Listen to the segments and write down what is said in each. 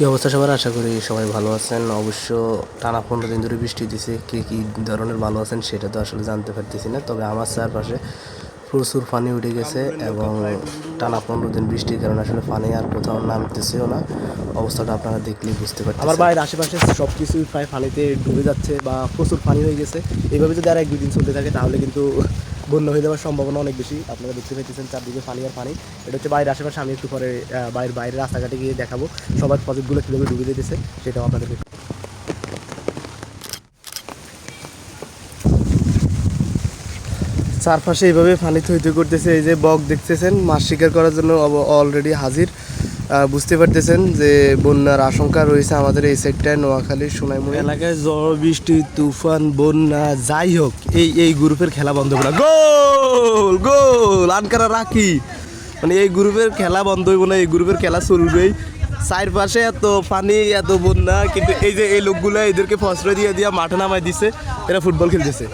কি অবস্থা সবার? আশা করি সবাই ভালো আছেন। অবশ্য টানা পনেরো দিন ধরে বৃষ্টি দিছে, কে কী ধরনের ভালো আছেন সেটা তো আসলে জানতে পারতেছি না। তবে আমার চারপাশে প্রচুর পানি উঠে গেছে এবং টানা পনেরো দিন বৃষ্টির কারণে আসলে পানি আর কোথাও নামতেছেও না। অবস্থাটা আপনারা দেখলেই বুঝতে পারছেন আমার বাড়ির আশেপাশে সব কিছুই প্রায় পানিতে ডুবে যাচ্ছে বা প্রচুর পানি হয়ে গেছে। এইভাবে যদি আর এক দুই দিন চলতে থাকে তাহলে কিন্তু বন্যা হয়ে যাওয়ার সম্ভাবনা অনেক বেশি। আপনারা দেখতে পাইতেছেন চারদিকে পানি আর পানি। এটা হচ্ছে বাইরের আশেপাশে, আমি একটু পরে বাইরের বাইরে রাস্তাঘাটে গিয়ে দেখাবো সবার প্রজেক্টগুলো কীভাবে ডুবে যেতেছে, সেটাও আপনাদেরকে চারপাশে এইভাবে পানি থইতে করতেছে, এই যে বক দেখতেছেন, মাছ শিকার করার জন্য অলরেডি হাজির। বুঝতে পারতেছেন যে বন্যার আশঙ্কা রয়েছে আমাদের এই সাইডটায় নোয়াখালী, সোনাইমুড়ি। এলাকায় ঝড়, বৃষ্টি, তুফান, বন্যা, যাই হোক, এই এই গ্রুপের খেলা বন্ধ করা গোল গোল, আনকারা রাখি। মানে এই গ্রুপের খেলা বন্ধ হইব না, এই গ্রুপের খেলা চলবেই। চারপাশে এত পানি, এত বন্যা, কিন্তু এই যে এই লোকগুলো এদেরকে ফসরে দিয়ে দিয়ে মাঠে নামাই দিছে, এরা ফুটবল খেলতেছে।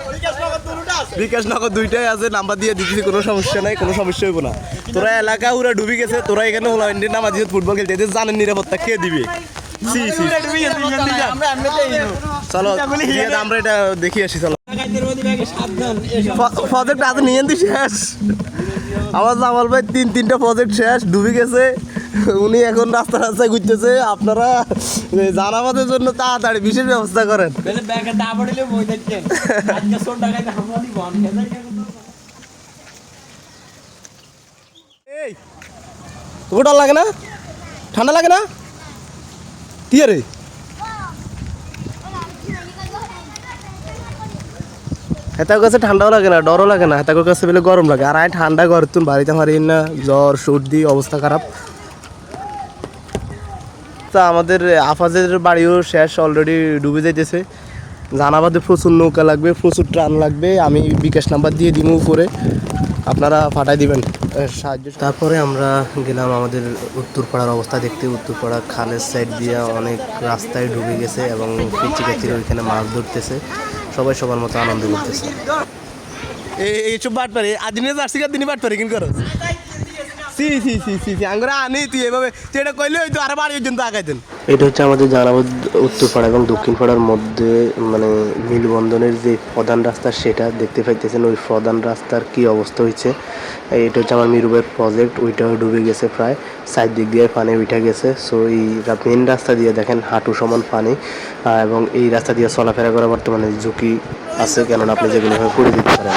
বিকাশ নগর দুইটাই আছে নাম্বার দিয়ে দিতেছি কোনো সমস্যা নাই কোনো সমস্যা হইব না তোরা এলাকা ওরা ডুবি গেছে তোরা এখানে হোলা ইন্ডিয়ান নাম্বার দিয়ে ফুটবল খেলতে এদের জানেন নিরাপত্তা কে দিবে সি সি চলো দিয়ে আমরা এটা দেখি আসি চলো প্রজেক্ট আজ নিয়ে শেষ আমার জামাল ভাই তিন তিনটা প্রজেক্ট শেষ ডুবে গেছে উনি এখন রাস্তা রাস্তায় ঘুরতেছে আপনারা জানাবাদের জন্য তাড়াতাড়ি বিশেষ ব্যবস্থা করেন। ডর লাগে না? ঠান্ডা লাগে না? কি রে? হেতার কাছে ঠান্ডাও লাগে না ডরও লাগে না। হেতার কাছে বেলে গরম লাগে। আর আয় ঠান্ডা ঘর তুন বাড়িতে পারি না জ্বর সর্দি অবস্থা খারাপ। তা আমাদের আফাজের বাড়িও শেষ অলরেডি ডুবে যাইতেছে। জানাবাদে প্রচুর নৌকা লাগবে প্রচুর ট্রান লাগবে আমি বিকাশ নাম্বার দিয়ে দিব উপরে। আপনারা ফাটাই দিবেন সাহায্য তারপরে আমরা গেলাম আমাদের উত্তরপাড়ার অবস্থা দেখতে। উত্তরপাড়া খালের সাইড দিয়ে অনেক রাস্তায় ডুবে গেছে এবং পিচি কাচির ওইখানে মাছ ধরতেছে। সবাই সবার মতো আনন্দ করতেছে। এই এইসব বাট পারে আদিনে জার্সি কার দিনই বাট পারে কিন করো? সি সি সি সি সি আঙ্গুরা আনি তুই এভাবে। এটা কইলে হয়তো আরও বাড়ি পর্যন্ত আগাইতেন এটা হচ্ছে আমাদের জানাবাদ উত্তরপাড়া এবং দক্ষিণপাড়ার মধ্যে মানে মিলবন্ধনের যে প্রধান রাস্তা, সেটা দেখতে পাইতেছেন। ওই প্রধান রাস্তার কি অবস্থা হয়েছে এটা হচ্ছে আমার মিরুবের প্রজেক্ট ওইটাও ডুবে গেছে প্রায়। সাইড দিক দিয়ে পানি উঠে গেছে। সো এই মেন রাস্তা দিয়ে দেখেন, হাঁটু সমান পানি। এবং এই রাস্তা দিয়ে চলাফেরা করা বর্তমানে ঝুঁকি আছে, কেননা আপনি যেগুলো পড়ে দিতে পারেন।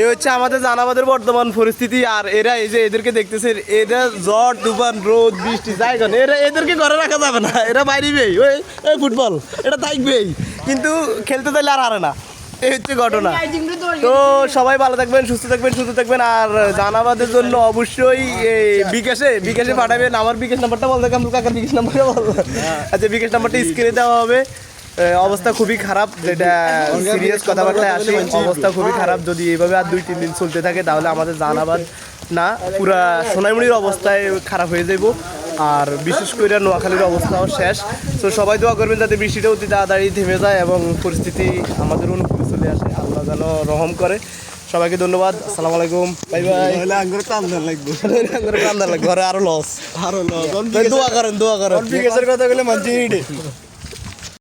এই হচ্ছে আমাদের জানাবাদের বর্তমান পরিস্থিতি, আর এরা এই যে এদেরকে দেখতেছে এরা ঝড়, তুফান, রোদ, বৃষ্টি, যাই এরা এদেরকে ঘরে রাখা যাবে না, এরা বাইরেবেই ওই ওই ফুটবল, এটা থাকবেই কিন্তু খেলতে চাইলে আর হারে না, এই হচ্ছে ঘটনা। তো সবাই ভালো থাকবেন, সুস্থ থাকবেন সুস্থ থাকবেন, আর জানাবাদের জন্য অবশ্যই বিকাশে বিকাশে পাঠাবেন, আমার বিকাশ নাম্বারটা বলতে কাকার বিকাশ নাম্বারটা বল। আচ্ছা বিকাশ নাম্বারটা স্ক্রিনে দেওয়া হবে। অবস্থা খুবই খারাপ যেটা সিরিয়াস কথাবার্তায় আসে অবস্থা খুবই খারাপ। যদি এইভাবে আর দুই তিন দিন চলতে থাকে তাহলে আমাদের জানাবাদ না পুরা সোনাইমুড়ির অবস্থায় খারাপ হয়ে যাব আর বিশেষ করে নোয়াখালীর অবস্থাও শেষ। তো সবাই দোয়া করবেন যাতে বৃষ্টিটা অতি তাড়াতাড়ি থেমে যায় এবং পরিস্থিতি আমাদের অনুকূলে চলে আসে। আল্লাহ যেন রহম করে। সবাইকে ধন্যবাদ। আসসালামু আলাইকুম। Bye bye. আঙ্গুর কান্দা লাগবে। ঘরে আরও লস আরও লস দোয়া করেন দোয়া করেন। কথা বলে মানছি